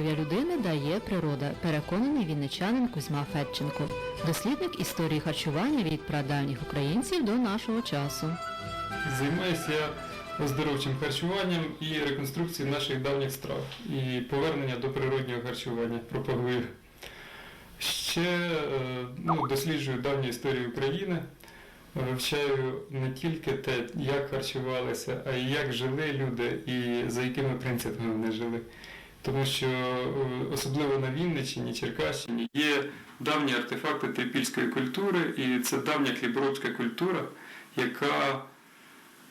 Людини дає природа, переконаний вінничанин Кузьма Федченко, дослідник історії харчування від прадавніх українців до нашого часу. Займаюся оздоровчим харчуванням і реконструкцією наших давніх страв і повернення до природнього харчування пропагую. Ще е, ну, досліджую давню історію України, вивчаю не тільки те, як харчувалися, а й як жили люди і за якими принципами вони жили. Тому що е, особливо на Вінниччині, Черкащині є давні артефакти трипільської культури, і це давня хліборобська культура, яка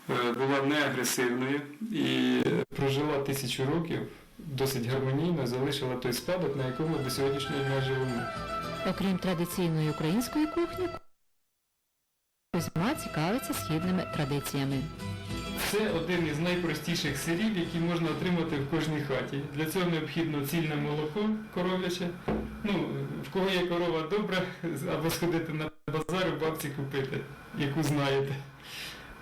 е, була не агресивною і прожила тисячу років досить гармонійно, залишила той спадок, на якому до сьогоднішнього дня живемо. Окрім традиційної української кухні, Кузьма цікавиться східними традиціями. Це один із найпростіших сирів, які можна отримати в кожній хаті. Для цього необхідно цільне молоко коров'яче. Ну, в кого є корова добра, або сходити на базар у бабці купити, яку знаєте.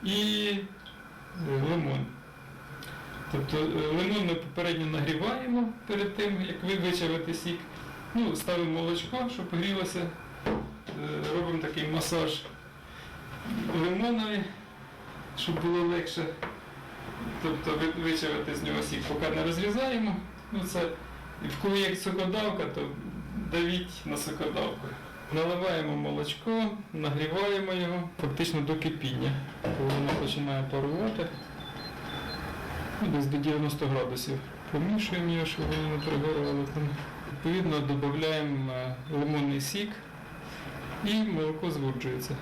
І е, лимон. Тобто е, лимон ми попередньо нагріваємо перед тим, як ви сік. Ну, ставимо молочко, щоб грілося. Е, Робимо такий масаж лимонові, щоб було легше. Тобто вичавити з нього сік, поки не розрізаємо. Ну, це, кого є сокодавка, то давіть на сокодавку. Наливаємо молочко, нагріваємо його фактично до кипіння. Коли воно починає парувати, ну, десь до 90 градусів. Помішуємо його, щоб воно не пригорало. Відповідно, додаємо е, лимонний сік і молоко звуджується.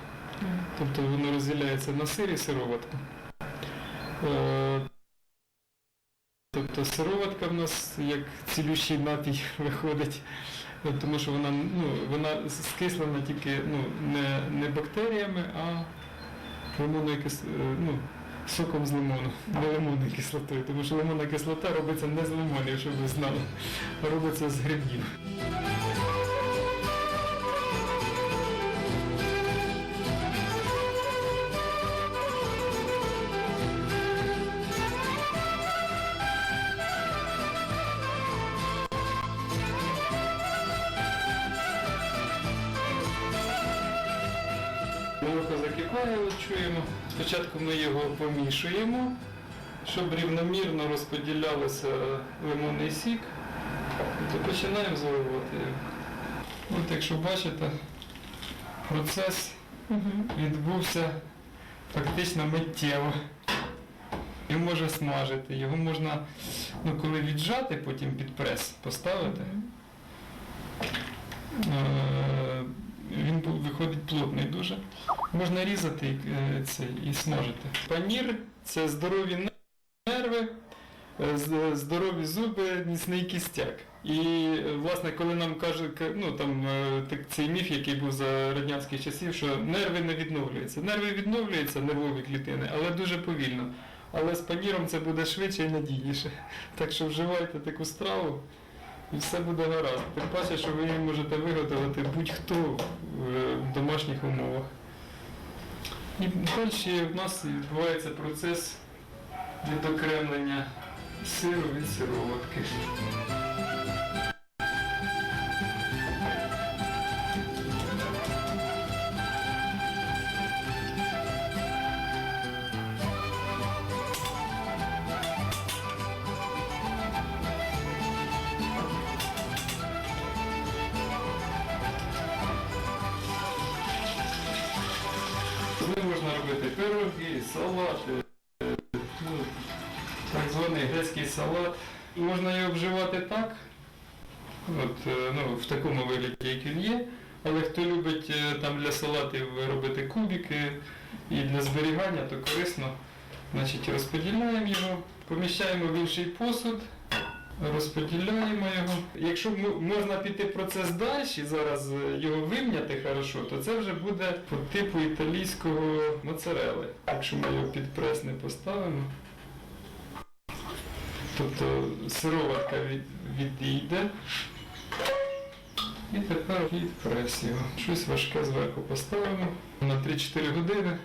Тобто воно розділяється на сир і сироватку. Е, Тобто сироватка в нас як цілющий напій виходить, тому що вона, ну, вона скислена тільки ну, не, не бактеріями, а лимонною е, ну, соком з лимону, не лимонною кислотою, тому що лимонна кислота робиться не з лимонів, щоб ви знали, а робиться з грибів. Молоко от чуємо. Спочатку ми його помішуємо, щоб рівномірно розподілялося лимонний сік. То починаємо заливати його. От якщо бачите, процес відбувся фактично миттєво. Його можна смажити, його можна, ну, коли віджати, потім під прес поставити. Він бу- виходить плотний дуже. Можна різати е, це і смажити. Панір це здорові нерви, е, здорові зуби, міцний кістяк. І е, власне, коли нам кажуть, ну там цей міф, який був за радянських часів, що нерви не відновлюються. Нерви відновлюються, нервові клітини, але дуже повільно. Але з паніром це буде швидше і надійніше. Так що вживайте таку страву і все буде гаразд. Тим паче, що ви її можете виготовити будь-хто в домашніх умовах. І далі в нас відбувається процес відокремлення сиру від сироватки. Пироги, салати, е, ну, так званий грецький салат. Можна його вживати так, от, е, ну, в такому вигляді, як він є. Але хто любить е, там для салатів робити кубики і для зберігання, то корисно. Значить, розподіляємо його, поміщаємо в інший посуд, розподіляємо його. Якщо можна піти процес далі, зараз е, його вимняти хорошо, то це вже буде по типу італійського моцарели. Якщо ми його під прес не поставимо. Тобто сироватка від, відійде. І тепер під прес. Щось важке зверху поставимо. На 3-4 години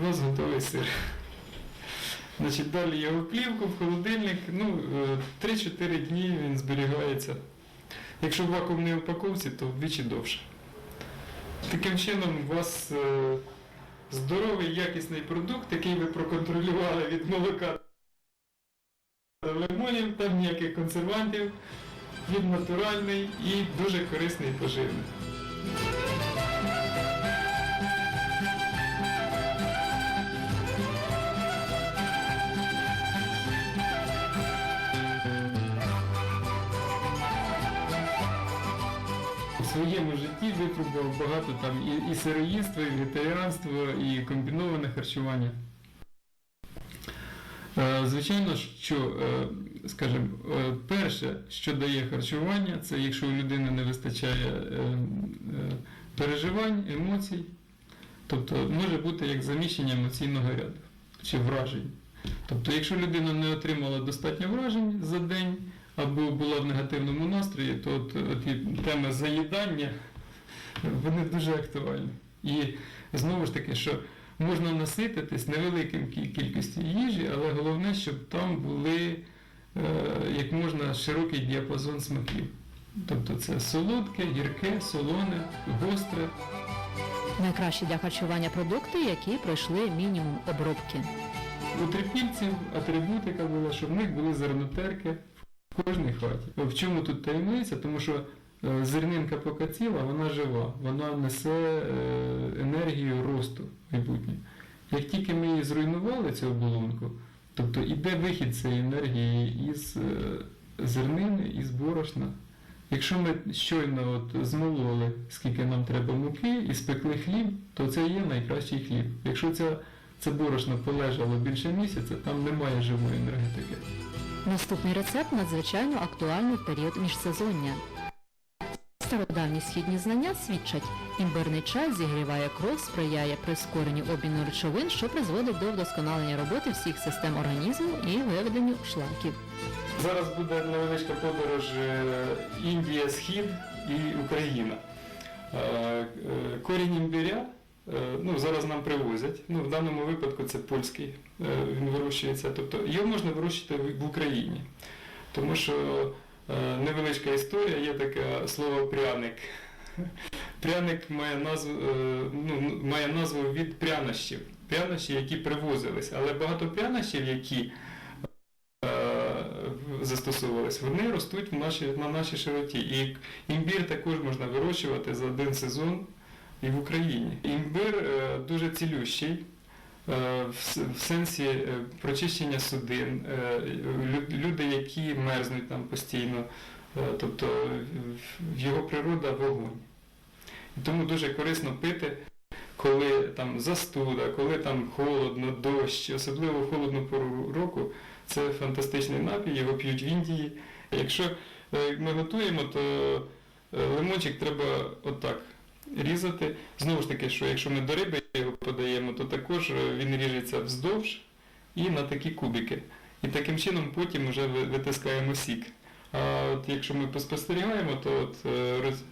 у нас готовий сир. Значить, далі його плівку, в холодильник. Ну, е, 3-4 дні він зберігається. Якщо в вакуумній упаковці, то вдвічі довше. Таким чином, у вас е, здоровий, якісний продукт, який ви проконтролювали від молока до лимонів, там ніяких консервантів, він натуральний і дуже корисний поживний. Своєму житті випробував багато там і, і сироїдства, і вегетаріанство, і комбіноване харчування. Е, Звичайно, що, е, скажімо, е, перше, що дає харчування, це якщо у людини не вистачає переживань, емоцій, тобто може бути як заміщення емоційного ряду чи вражень. Тобто, якщо людина не отримала достатньо вражень за день або була в негативному настрої, то от, от тема заїдання вони дуже актуальні. І знову ж таки, що можна насититись невеликим кількістю їжі, але головне, щоб там були е, як можна широкий діапазон смаків. Тобто це солодке, гірке, солоне, гостре. Найкращі для харчування продукти, які пройшли мінімум обробки. У трипільців атрибутика була, щоб в них були зернотерки в кожній хаті. В чому тут таємниця? Тому що е, зернинка поки ціла, вона жива, вона несе е, енергію росту майбутнє. Як тільки ми її зруйнували, цю оболонку, тобто іде вихід цієї енергії із е, зернини, із борошна. Якщо ми щойно от змололи, скільки нам треба муки, і спекли хліб, то це є найкращий хліб. Якщо ця це борошно полежало більше місяця, там немає живої енергетики. Наступний рецепт надзвичайно актуальний в період міжсезоння. Стародавні східні знання свідчать, імбирний чай зігріває кров, сприяє прискоренню обміну речовин, що призводить до вдосконалення роботи всіх систем організму і виведенню шлаків. Зараз буде невеличка подорож е, Індія, Схід і Україна. Е, е, Корінь імбиря ну, зараз нам привозять. Ну, в даному випадку це польський, е, він вирощується. Тобто його можна вирощувати в- Україні. Тому що е, невеличка історія, є таке слово пряник. Пряник має назву, е, ну, має назву від прянощів. Прянощі, які привозились. Але багато прянощів, які е, застосовувались, вони ростуть в нашій, на нашій широті. І імбір також можна вирощувати за один сезон і в Україні. Імбир е, дуже цілющий. е, В сенсі е, прочищення судин, люди, які мерзнуть там постійно, тобто його природа вогонь. І тому дуже корисно пити, коли там застуда, коли там холодно, дощ, особливо в холодну пору року, це фантастичний напій, його п'ють в Індії. Якщо ми готуємо, то лимончик треба отак різати. Знову ж таки, що якщо ми до риби його подаємо, то також е, він ріжеться вздовж і на такі кубики. І таким чином потім вже витискаємо сік. А от якщо ми поспостерігаємо, то от е, роз,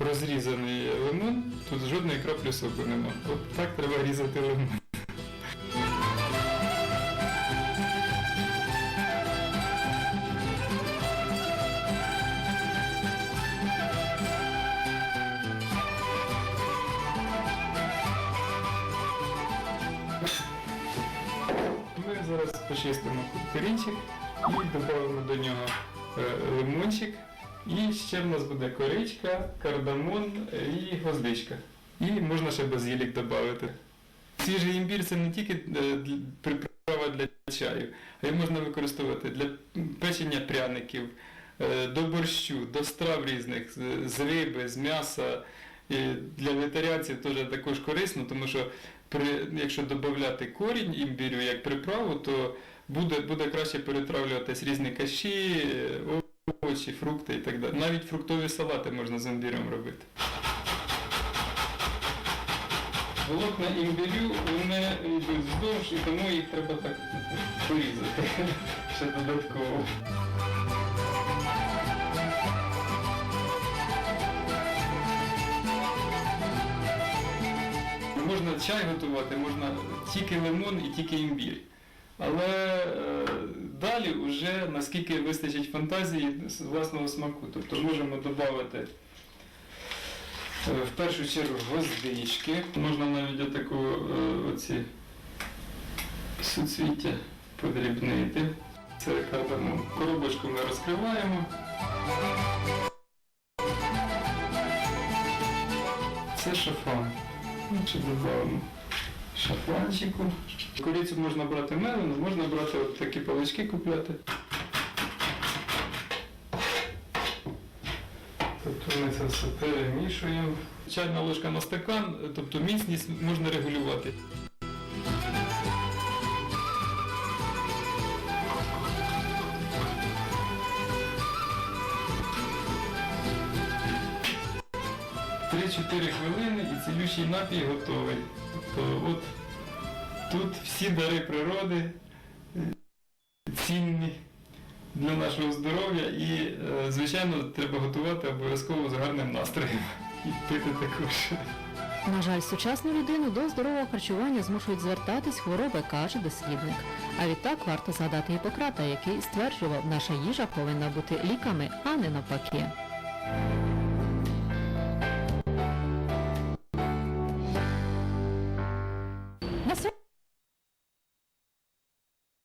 розрізаний лимон, тут жодної краплі соку нема. От так треба різати лимон. Почистимо корінчик і додамо до нього е, лимончик. І ще в нас буде коричка, кардамон і гвоздичка. І можна ще базилік додати. Свіжий імбір це не тільки е, приправа для чаю, а й можна використовувати для печення пряників, е, до борщу, до страв різних, з риби, з м'яса. Для вегетаріанців теж також корисно, тому що при, якщо додати корінь імбірю як приправу, то буде, буде краще перетравлюватись різні каші, е, овочі, фрукти і так далі. Навіть фруктові салати можна з імбірем робити. Волокна імбірю вони йдуть вздовж, і тому їх треба так порізати ще додатково. Можна чай готувати, можна тільки лимон і тільки імбір. Але е, далі вже наскільки вистачить фантазії з власного смаку. Тобто можемо додати е, в першу чергу гвоздички. Можна навіть отаку е, оці суцвіття подрібнити. Це кардамон. Коробочку ми розкриваємо. Це шафран. Ну, Ще додаємо шафранчику. Корицю можна брати мелену, можна брати от такі палички купляти. Тобто ми це все перемішуємо. Чайна ложка на стакан, тобто міцність можна регулювати. Три-чотири хвилини і цілющий напій готовий. Тобто от тут всі дари природи е, цінні для нашого здоров'я і, е, звичайно, треба готувати обов'язково з гарним настроєм і пити також. На жаль, сучасну людину до здорового харчування змушують звертатись хвороби, каже дослідник. А відтак варто згадати Гіппократа, який стверджував, наша їжа повинна бути ліками, а не навпаки.